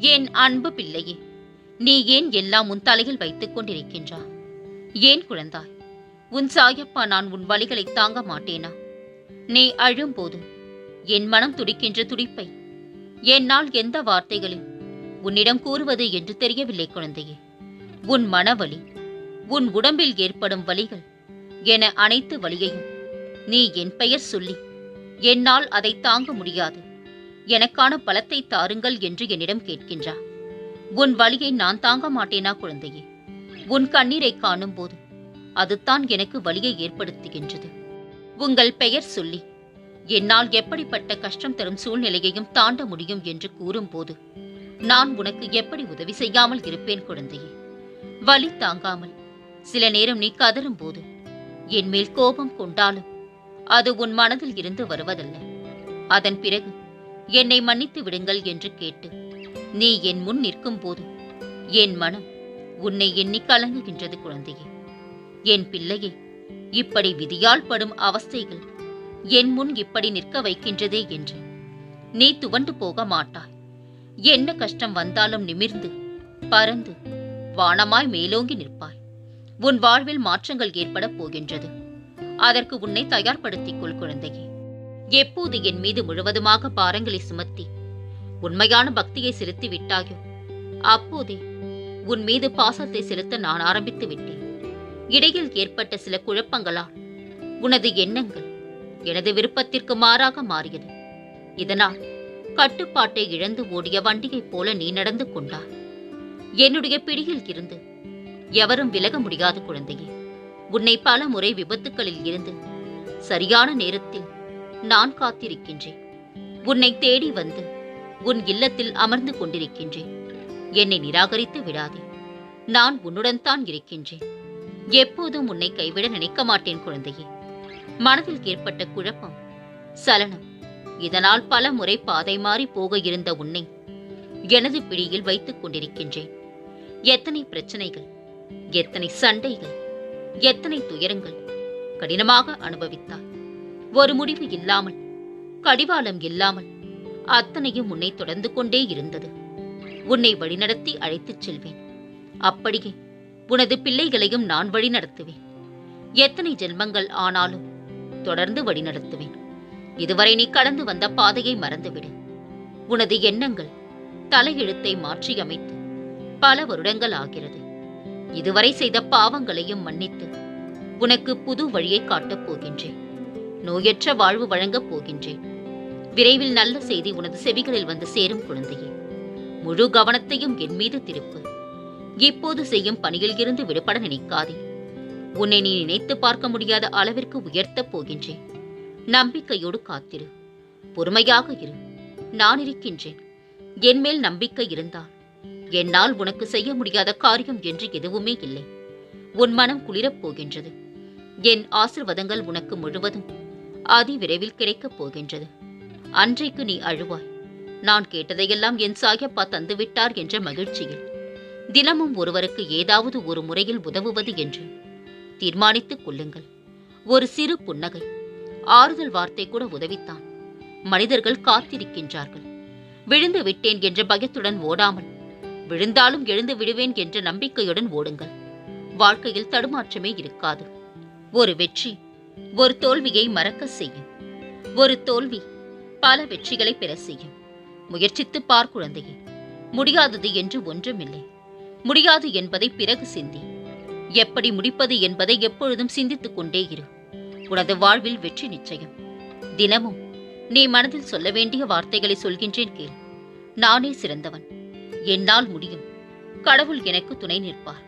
என் அன்பு பிள்ளையே நீ ஏன் எல்லாம் உன் தலையில் வைத்துக் கொண்டிருக்கின்றா? ஏன் குழந்தாய்? உன் சாயப்பா நான் உன் வழிகளை தாங்க மாட்டேனா? நீ அழும்போது என் மனம் துடிக்கின்ற துடிப்பை என்னால் எந்த வார்த்தைகளில் உன்னிடம் கூறுவது என்று தெரியவில்லை குழந்தையே. உன் மனவலி உன் உடம்பில் ஏற்படும் வலிகள் என அனைத்து வலியையும் நீ என் பெயர் சொல்லி என்னால் அதை தாங்க முடியாது. எனக்கான பலத்தை தாருங்கள் என்று என்னிடம் கேட்கின்றா உன் வலியை நான் தாங்க மாட்டேனா குழந்தையே? உன் கண்ணீரை காணும் போது அதுதான் எனக்கு வலியை ஏற்படுத்துகின்றது. உங்கள் பெயர் சொல்லி என்னால் எப்படிப்பட்ட கஷ்டம் தரும் சூழ்நிலையையும் தாண்ட முடியும் என்று கூறும்போது நான் உனக்கு எப்படி உதவி செய்யாமல் இருப்பேன் குழந்தையே? வலி தாங்காமல் சில நேரம் நீ கதறும் போது என் மேல் கோபம் கொண்டாலும் அது உன் மனதில் இருந்து வருவதல்ல. அதன் பிறகு என்னை மன்னித்து விடுங்கள் என்று கேட்டு நீ என் முன் நிற்கும் போது என் மனம் உன்னை எண்ணி கலங்குகின்றது குழந்தையே. என் பிள்ளையே இப்படி விதியால் படும் அவஸ்தைகள் என் முன் இப்படி நிற்க வைக்கின்றதே என்று. நீ துவண்டு போக மாட்டாய். என்ன கஷ்டம் வந்தாலும் நிமிர்ந்து பறந்து வானமாய் மேலோங்கி நிற்பாய். உன் வாழ்வில் மாற்றங்கள் ஏற்படப் போகின்றது. அதற்கு உன்னை தயார்படுத்திக் கொள் குழந்தையே. எப்போது என் மீது முழுவதுமாக பாரங்களை சுமத்தி உண்மையான பக்தியை செலுத்தி விட்டாயோ அப்போதே உன் மீது பாசத்தை செலுத்த நான் ஆரம்பித்து விட்டேன். இடையில் ஏற்பட்ட சில குழப்பங்களால் உனது எண்ணங்கள் எனது விருப்பத்திற்கு மாறாக மாறியது. இதனால் கட்டுப்பாட்டை இழந்து ஓடிய வண்டியைப் போல நீ நடந்து கொண்டாய். என்னுடைய பிடியில் இருந்து எவரும் விலக முடியாத குழந்தையே. உன்னை பல முறை விபத்துக்களில் இருந்து சரியான நேரத்தில் நான் காத்திருக்கின்றேன். உன்னை தேடி வந்து உன் இல்லத்தில் அமர்ந்து கொண்டிருக்கின்றேன். என்னை நிராகரித்து விடாதே. நான் உன்னுடன் தான் இருக்கின்றேன். எப்போதும் உன்னை கைவிட நினைக்க மாட்டேன் குழந்தையே. மனதில் ஏற்பட்ட குழப்பம் சலனம் இதனால் பல முறை பாதை மாறி போக இருந்த உன்னை எனது பிடியில் வைத்துக் கொண்டிருக்கின்றேன். எத்தனை பிரச்சனைகள் எத்தனை சண்டைகள் எத்தனை துயரங்கள் கடினமாக அனுபவித்தார் ஒரு முடிவு இல்லாமல் கடிவாளம் இல்லாமல் அத்தனையும் உன்னை தொடர்ந்து கொண்டே இருந்தது. உன்னை வழிநடத்தி அழைத்துச் செல்வேன். அப்படியே உனது பிள்ளைகளையும் நான் வழிநடத்துவேன். எத்தனை ஜென்மங்கள் ஆனாலும் தொடர்ந்து வழிநடத்துவேன். இதுவரை நீ கடந்து வந்த பாதையை மறந்துவிடு. உனது எண்ணங்கள் தலையெழுத்தை மாற்றியமைத்து பல வருடங்கள் ஆகிறது. இதுவரை செய்த பாவங்களையும் மன்னித்து உனக்கு புது வழியை காட்டப் போகின்றேன். நோயற்ற வாழ்வு வழங்கப் போகின்றேன். விரைவில் நல்ல செய்தி உனது செவிகளில் வந்து சேரும் குழந்தையே. முழு கவனத்தையும் என் மீது திருப்பு. இப்போது செய்யும் பணியில் இருந்து விடுபட நினைக்காதே. உன்னை நீ நினைத்து பார்க்க முடியாத அளவிற்கு உயர்த்தப் போகின்றேன். நம்பிக்கையோடு காத்திரு. பொறுமையாக இரு. நான் இருக்கின்றேன். என் மேல் நம்பிக்கை இருந்தால். என்னால் உனக்கு செய்ய முடியாத காரியம் என்று எதுவுமே இல்லை. உன் மனம் குளிரப் போகின்றது. என் ஆசிர்வாதங்கள் உனக்கு முழுவதும். அதிவிரைவில் கிடைக்கப் போகின்றது. அன்றைக்கு நீ அழுவாய். நான் கேட்டதையெல்லாம் என் சாயப்பா தந்துவிட்டார் என்ற மகிழ்ச்சியில். தினமும் ஒருவருக்கு ஏதாவது ஒரு முறையில் உதவுவது என்று. தீர்மானித்துக் கொள்ளுங்கள். ஒரு சிறு புன்னகை. ஆறுதல் வார்த்தை கூட உதவித்தான். மனிதர்கள் காத்திருக்கின்றார்கள். விழுந்து விட்டேன் என்ற பயத்துடன் ஓடாமல். விழுந்தாலும் எழுந்து விடுவேன் என்ற நம்பிக்கையுடன் ஓடுங்கள். வாழ்க்கையில் தடுமாற்றமே இருக்காது. ஒரு வெற்றி. ஒரு தோல்வியை மறக்க செய்யும். ஒரு தோல்வி பல வெற்றிகளை பெற செய்யும். முயற்சித்து பார் குழந்தையே முடியாதது என்று ஒன்றுமில்லை. முடியாது என்பதை பிறகு சிந்தி. எப்படி முடிப்பது என்பதை எப்பொழுதும் சிந்தித்துக் கொண்டே இரு. உனது வாழ்வில் வெற்றி நிச்சயம். தினமும் நீ மனதில் சொல்ல வேண்டிய வார்த்தைகளை சொல்கின்றேன் கேள். நானே சிறந்தவன். என்னால் முடியும். கடவுள் எனக்கு துணை நிற்பார்.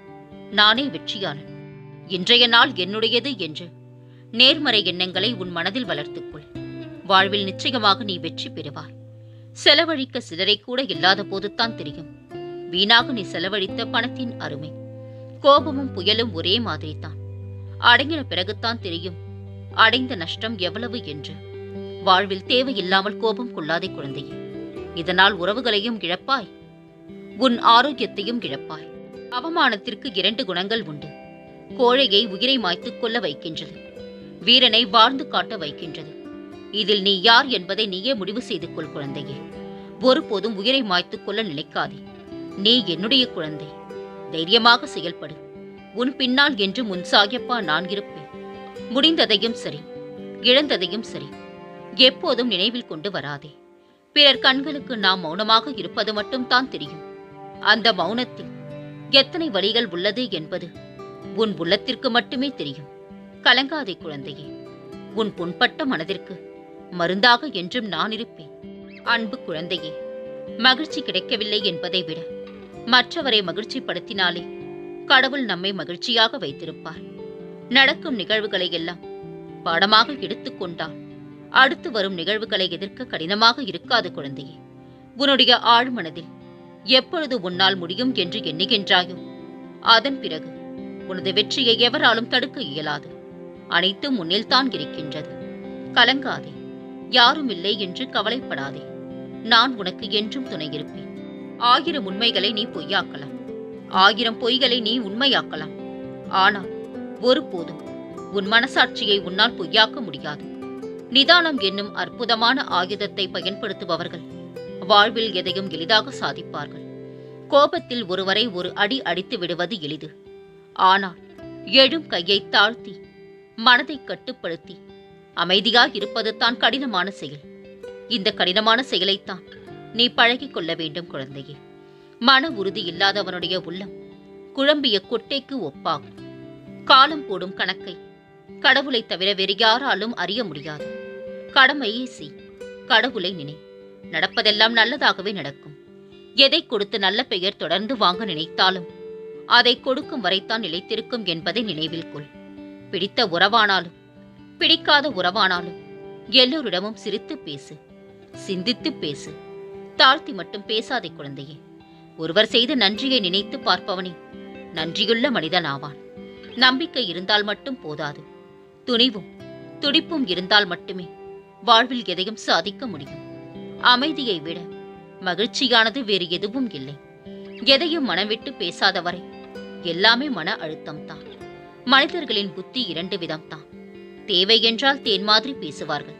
நானே வெற்றியாளன். இன்றைய நாள் என்னுடையது என்று நேர்மறை எண்ணங்களை உன் மனதில் வளர்த்துக்கொள். வாழ்வில் நிச்சயமாக நீ வெற்றி பெறுவாய். செலவழிக்க சிலரை கூட இல்லாத போதுதான் தெரியும். வீணாக நீ செலவழித்த பணத்தின் அருமை. கோபமும் புயலும் ஒரே மாதிரிதான். அடங்கின பிறகுதான் தெரியும். அடைந்த நஷ்டம் எவ்வளவு என்று. வாழ்வில் தேவையில்லாமல் கோபம் கொள்ளாதே குழந்தையே. இதனால் உறவுகளையும் இழப்பாய். உன் ஆரோக்கியத்தையும் இழப்பாய். அவமானத்திற்கு இரண்டு குணங்கள் உண்டு. கோழையை உயிரை மாய்த்துக் கொள்ள வைக்கின்றது. வீரனை வாழ்ந்து காட்ட வைக்கின்றது. இதில் நீ யார் என்பதை நீயே முடிவு செய்து கொள் குழந்தையே. ஒருபோதும் உயிரை மாய்த்துக் கொள்ள நினைக்காதே. நீ என்னுடைய குழந்தை. தைரியமாக செயல்படு. உன் பின்னால் என்று முன் சாயப்பா நான் இருப்பேன். முடிந்ததையும் சரி. இழந்ததையும் சரி. எப்போதும் நினைவில் கொண்டு வராதே. பிறர் கண்களுக்கு நாம் மௌனமாக இருப்பது மட்டும் தான் தெரியும். அந்த மௌனத்தில் எத்தனை வழிகள் உள்ளது என்பது உன் உள்ளத்திற்கு மட்டுமே தெரியும். கலங்காதே குழந்தையே. உன் புண்பட்ட மனதிற்கு மருந்தாக என்றும் நான் இருப்பேன். அன்பு குழந்தையே மகிழ்ச்சி கிடைக்கவில்லை என்பதை விட மற்றவரை மகிழ்ச்சிப்படுத்தினாலே கடவுள் நம்மை மகிழ்ச்சியாக வைத்திருப்பார். நடக்கும் நிகழ்வுகளை எல்லாம் பாடமாக எடுத்துக்கொண்டால் அடுத்து வரும் நிகழ்வுகளை எதிர்க்க கடினமாக இருக்காது குழந்தையே. உன்னுடைய ஆழ்மனதில் எப்பொழுது உன்னால் முடியும் என்று எண்ணுகின்றாயோ அதன் பிறகு உனது வெற்றியை எவராலும் தடுக்க இயலாது. அனைத்தும் முன்னில்தான் இருக்கின்றது. கலங்காதே. யாரும் இல்லை என்று கவலைப்படாதே. நான் உனக்கு என்றும் துணை இருப்பேன். ஆயிரம் உண்மைகளை நீ பொய்யாக்கலாம். ஆயிரம் பொய்களை நீ உண்மையாக்கலாம். ஆனால் ஒருபோதும் உன் மனசாட்சியை உன்னால் பொய்யாக்க முடியாது. நிதானம் என்னும் அற்புதமான ஆயுதத்தை பயன்படுத்துபவர்கள் வாழ்வில் எதையும் எளிதாக சாதிப்பார்கள். கோபத்தில் ஒருவரை ஒரு அடி அடித்து விடுவது எளிது. ஆனால் எழும் கையை தாழ்த்தி மனதை கட்டுப்படுத்தி. அமைதியாய் இருப்பது தான் கடினமான செயல். இந்த கடினமான செயலைத்தான் நீ பழகிக் கொள்ள வேண்டும் குழந்தையே. மன உறுதி இல்லாதவனுடைய உள்ளம் குழம்பிய கொட்டைக்கு ஒப்பாகும். காலம் போடும் கணக்கை கடவுளை தவிர வேறு யாராலும் அறிய முடியாது. கடமையை செய். கடவுளை நினை. நடப்பதெல்லாம் நல்லதாகவே நடக்கும். எதை கொடுத்து நல்ல பெயர் தொடர்ந்து வாங்க நினைத்தாலும் அதை கொடுக்கும் வரைத்தான் நிலைத்திருக்கும் என்பதை நினைவில் கொள். பிடித்த உறவானாலும் பிடிக்காத உறவானாலும் எல்லோரிடமும் சிரித்து பேசு சிந்தித்து பேசு. தாழ்த்தி மட்டும் பேசாதே குழந்தையே. ஒருவர் செய்த நன்றியை நினைத்து பார்ப்பவனே நன்றியுள்ள மனிதன் ஆவான். நம்பிக்கை இருந்தால் மட்டும் போதாது. துணிவும் துடிப்பும் இருந்தால் மட்டுமே வாழ்வில் எதையும் சாதிக்க முடியும். அமைதியை விட மகிழ்ச்சியானது வேறு எதுவும் இல்லை. எதையும் மனம் விட்டு பேசாத பேசாதவரை எல்லாமே மன அழுத்தம்தான் மனிதர்களின் புத்தி இரண்டு விதம்தான். தேவை என்றால் தேன் மாதிரி பேசுவார்கள்.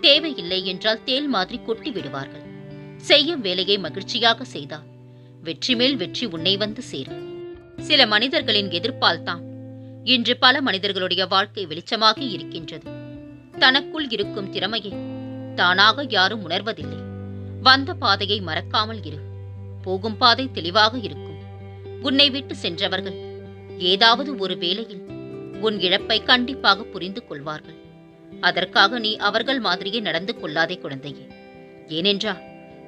தேவையில்லை என்றால் தேல் மாதிரி கொட்டி விடுவார்கள். செய்யும் வேலையை மகிழ்ச்சியாக செய்தால் வெற்றி மேல் வெற்றி உன்னை வந்து சேரும். சில மனிதர்களின் எதிர்ப்பால் தான் இன்று பல மனிதர்களுடைய வாழ்க்கை வெளிச்சமாக இருக்கின்றது. தனக்குள் இருக்கும் திறமையை தானாக யாரும் உணர்வதில்லை. வந்த பாதையை மறக்காமல் இரு. போகும் பாதை தெளிவாக இருக்கும். உன்னை விட்டு சென்றவர்கள் ஏதாவது ஒரு வேளையில் உன் இழப்பை கண்டிப்பாக புரிந்து கொள்வார்கள். அதற்காக நீ அவர்கள் மாதிரியே நடந்து கொள்ளாதே குழந்தையே. ஏனென்றால்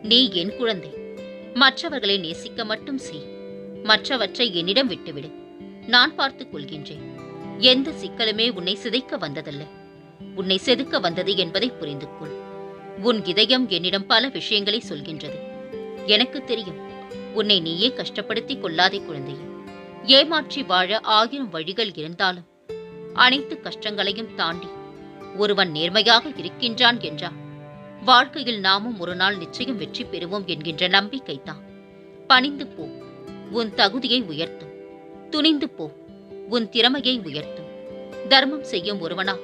நீ என் குழந்தை. மற்றவர்களை நேசிக்க மட்டும் செய். மற்றவற்றை என்னிடம் விட்டுவிடு. நான் பார்த்துக் கொள்கின்றேன். எந்த சிக்கலுமே உன்னை சிதைக்க வந்ததல்ல. உன்னை செதுக்க வந்தது என்பதை புரிந்து கொள். உன் இதயம் என்னிடம் பல விஷயங்களை சொல்கின்றது. எனக்கு தெரியும் உன்னை நீயே கஷ்டப்படுத்திக் கொள்ளாதே குழந்தையே. ஏமாற்றி வாழ ஆயிரம் வழிகள் இருந்தாலும் அனைத்து கஷ்டங்களையும் தாண்டி ஒருவன் நேர்மையாக இருக்கின்றான் என்றால் வாழ்க்கையில் நாமும் ஒரு நாள் நிச்சயம் வெற்றி பெறுவோம் என்கின்ற நம்பிக்கைதான் பணிந்து போ உன் தகுதியை உயர்த்தும். துணிந்து போ உன் திறமையை உயர்த்தும். தர்மம் செய்யும் ஒருவனா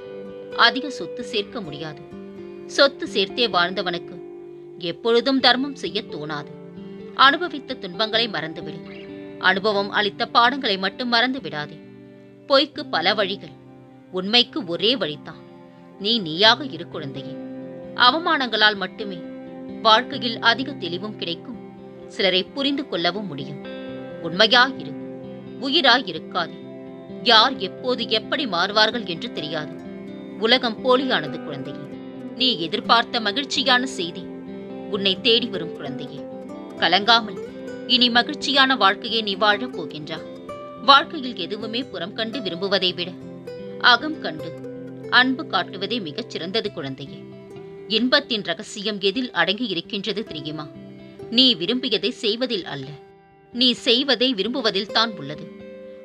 அதிக சொத்து சேர்க்க முடியாது. சொத்து சேர்த்தே வாழ்ந்தவனுக்கு எப்பொழுதும் தர்மம் செய்ய தோணாது. அனுபவித்த துன்பங்களை மறந்துவிடும் அனுபவம் அளித்த பாடங்களை மட்டும் மறந்து விடாதே. பொய்க்கு பல வழிகள். உண்மைக்கு ஒரே வழிதான். நீ நீயாக இரு குழந்தையே. அவமானங்களால் மட்டுமே வாழ்க்கையில் அதிக தெளிவும் கிடைக்கும். சிலரை புரிந்து கொள்ளவும் முடியும். உண்மையாயிரு உயிராய் இருக்காது. யார் எப்போது எப்படி மாறுவார்கள் என்று தெரியாது. உலகம் போலியானது குழந்தையே. நீ எதிர்பார்த்த மகிழ்ச்சியான செய்தி உன்னை தேடி வரும் குழந்தையே. கலங்காமல் இனி மகிழ்ச்சியான வாழ்க்கையை நீ வாழப் போகின்றா வாழ்க்கையில் எதுவுமே புறம் கண்டு விரும்புவதை விட அகம் கண்டு அன்பு காட்டுவதே மிகச் சிறந்தது குழந்தையே. இன்பத்தின் ரகசியம் எதில் அடங்கி இருக்கின்றது தெரியுமா? நீ விரும்பியதை செய்வதில் அல்ல. நீ செய்வதை விரும்புவதில் தான் உள்ளது.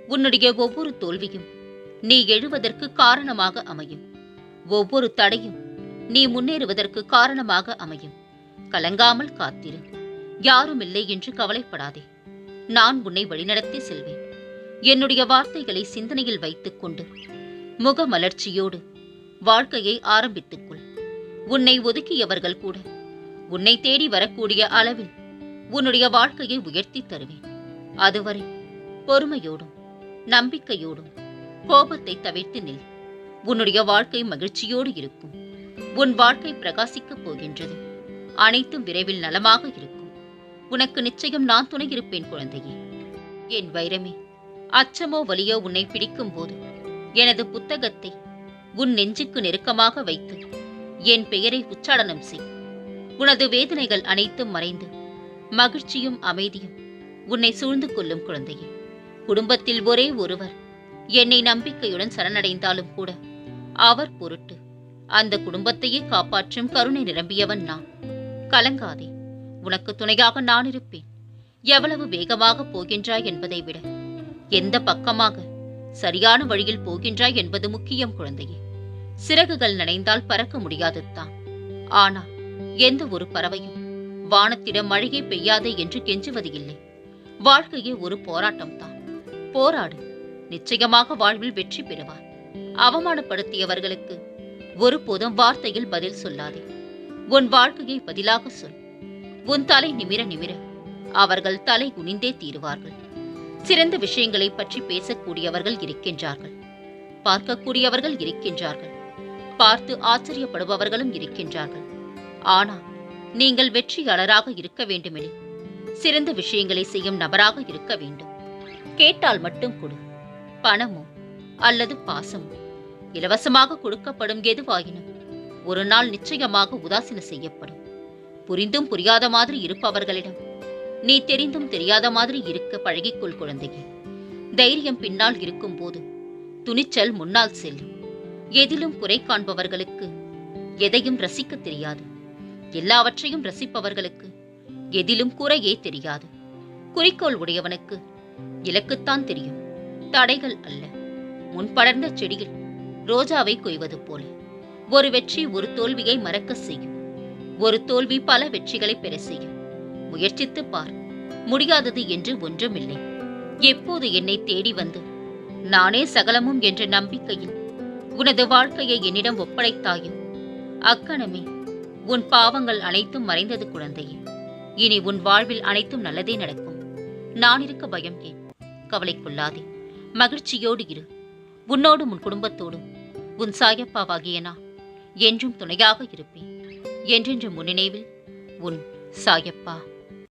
உன்னுடைய ஒவ்வொரு தோல்வியும் நீ எழுவதற்கு காரணமாக அமையும். ஒவ்வொரு தடையும் நீ முன்னேறுவதற்கு காரணமாக அமையும். கலங்காமல் காத்திரு. யாரும் இல்லை என்று கவலைப்படாதே. நான் உன்னை வழிநடத்தி செல்வேன். என்னுடைய வார்த்தைகளை சிந்தனையில் வைத்துக் கொண்டு முகமலர்ச்சியோடு வாழ்க்கையை ஆரம்பித்துக்கொள் உன்னை ஒதுக்கியவர்கள் கூட உன்னை தேடி வரக்கூடிய அளவில் உன்னுடைய வாழ்க்கையை உயர்த்தி தருவேன். அதுவரை பொறுமையோடும் நம்பிக்கையோடும் கோபத்தை தவிர்த்து நில். உன்னுடைய வாழ்க்கை மகிழ்ச்சியோடு இருக்கும். உன் வாழ்க்கை பிரகாசிக்கப் போகின்றது. அனைத்தும் விரைவில் நலமாக இருக்கும். உனக்கு நிச்சயம் நான் துணை இருப்பேன் குழந்தையே. என் வைரமே அச்சமோ வலியோ உன்னை பிடிக்கும் போது எனது புத்தகத்தை உன் நெஞ்சுக்கு நெருக்கமாக வைத்து என் பெயரை உச்சாடனம் செய். உனது வேதனைகள் அனைத்தும் மறைந்து மகிழ்ச்சியும் அமைதியும் உன்னை சூழ்ந்து கொள்ளும் குழந்தையே. குடும்பத்தில் ஒரே ஒருவர் என்னை நம்பிக்கையுடன் சரணடைந்தாலும் கூட அவர் பொருட்டு அந்த குடும்பத்தையே காப்பாற்றும் கருணை நிரம்பியவன் நான். கலங்காதே. உனக்கு துணையாக நான் இருப்பேன். எவ்வளவு வேகமாக போகின்றாய் என்பதை விட. எந்த பக்கமாக? சரியான வழியில் போகின்றாய் என்பது முக்கியம் குழந்தையே. சிறகுகள் நனைந்தால் பறக்க முடியாதுதான் ஆனால் எந்த ஒரு பறவையும் வானத்திடம் மழையே பெய்யாதே என்று கெஞ்சுவது இல்லை வாழ்க்கையே ஒரு போராட்டம்தான். போராடு. நிச்சயமாக வாழ்வில் வெற்றி பெறுவார் அவமானப்படுத்தியவர்களுக்கு ஒருபோதும் வார்த்தையில் பதில் சொல்லாதே. உன் வாழ்க்கையை பதிலாக சொல். உன் தலை நிமிர நிமிர. அவர்கள் தலை குனிந்தே தீருவார்கள். சிறந்த விஷயங்களை பற்றி பேசக்கூடியவர்கள் இருக்கின்றார்கள். பார்க்கக்கூடியவர்கள் இருக்கின்றார்கள். பார்த்து ஆச்சரியப்படுபவர்களும் இருக்கின்றார்கள். ஆனால் நீங்கள் வெற்றியாளராக இருக்க வேண்டுமெனில் சிறந்த விஷயங்களை செய்யும் நபராக இருக்க வேண்டும். கேட்டால் மட்டும் கொடு. பணமோ அல்லது பாசமோ இலவசமாக கொடுக்கப்படும் எதுவாயினும் ஒரு நாள் நிச்சயமாக உதாசீன செய்யப்படும். புரிந்தும் புரியாத மாதிரி இருப்பவர்களிடம். நீ தெரிந்தும் தெரியாத மாதிரி இருக்க பழகிக்கொள் குழந்தையே. தைரியம் பின்னால் இருக்கும்போது துணிச்சல் முன்னால் செல்லும். எதிலும் குறை காண்பவர்களுக்கு எதையும் ரசிக்க தெரியாது. எல்லாவற்றையும் ரசிப்பவர்களுக்கு எதிலும் குறையே தெரியாது. குறிக்கோள் உடையவனுக்கு இலக்குத்தான் தெரியும். தடைகள் அல்ல. முன்படர்ந்த செடியில் ரோஜாவை கொய்வது போல. ஒரு வெற்றி ஒரு தோல்வியை மறக்க செய்யும். ஒரு தோல்வி பல வெற்றிகளை பெற செய்யும். முயற்சித்து பார். முடியாதது என்று ஒன்றுமில்லை. எப்போது என்னை தேடி வந்து? நானே சகலமும் என்ற நம்பிக்கையில் உனது வாழ்க்கையை என்னிடம் ஒப்படைத்தாயோ அக்கணமே உன் பாவங்கள் அனைத்தும் மறைந்தது குழந்தையே. இனி உன் வாழ்வில் அனைத்தும் நல்லதே நடக்கும். நான் இருக்க பயம் ஏன்? கவலைக்குள்ளாதே. மகிழ்ச்சியோடு இரு. உன்னோடும் உன் குடும்பத்தோடும் உன் சாயப்பாவாகிய நான் என்றும் துணையாக இருப்பேன். என்றென்று முன்னினைவில் உன் சாயப்பா.